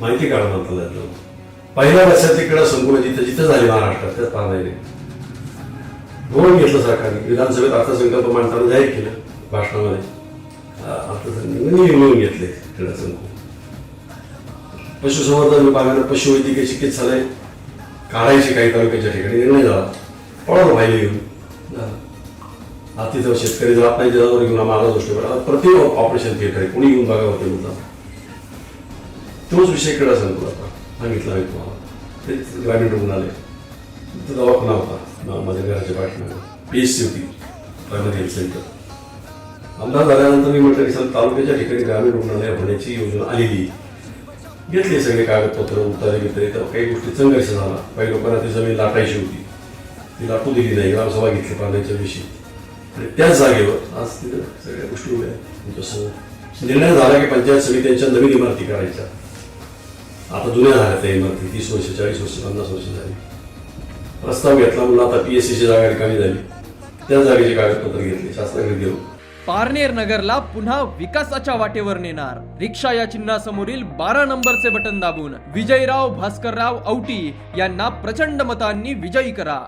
माहिती काढून म्हणतात त्यातलं पहिल्या वर्षाची क्रीडा संकुल जिथं जिथं झाली महाराष्ट्रात त्यात पाहणारे धोरण घेतलं सरकारने. विधानसभेत अर्थसंकल्प मांडताना जाहीर केलं भाषणामध्ये. अर्थसंकल्प मिळवून घेतले क्रीडा संकुल पशुसंवर्धन विभागानं पशुवैद्यकीय चिकित्सालय काढायचे काही तालुक्याच्या ठिकाणी निर्णय झाला. पळालं व्हायला येऊन झालं. जर शेतकरी जात नाही जनावर घेऊन आम्हाला गोष्टी आता प्रति ऑपरेशन थिएटर आहे. कोणी येऊन बघावं ते मुद्दा तोच विषय क्रीडा सांगतो आता. सांगितलं मी तुम्हाला. तेच ग्रामीण रुग्णालय तो दवाखाना होता माझ्या घराच्या पाठीमागे. पी एस सी होती प्रायमरी हेल्थ सेंटर. आमदार झाल्यानंतर मी म्हटलं की सर तालुक्याच्या ठिकाणी ग्रामीण रुग्णालय होण्याची योजना आलेली घेतले सगळे कागदपत्र उतारे बितारे तर काही गोष्टी संघर्ष झाला. काही लोकांना ती जमीन लाटायची होती. ती लाटू दिली नाही. ग्रामसभा घेतली पाण्याच्या विषयी आणि त्याच जागेवर आज तिथं सगळ्या गोष्टी उभ्या जसं तुमच्यासमोर. निर्णय झाला की पंचायत समित्यांच्या नवीन इमारती करायच्या. आता जुन्या झाल्या त्या इमारती. तीस वर्ष चाळीस वर्ष पन्नास वर्ष झाली. प्रस्ताव घेतला म्हणून आता पी एस सीची जागा रिकामी झाली. त्या जागेचे कागदपत्र घेतले शासनाकडे गेलो पारनेर नगरला पुन्हा विकासाच्या वाटेवर नेणार. रिक्षा या चिन्हासमोरील बारा नंबरचे बटन दाबून. विजयराव भास्करराव औटी यांना प्रचंड मतांनी विजयी करा.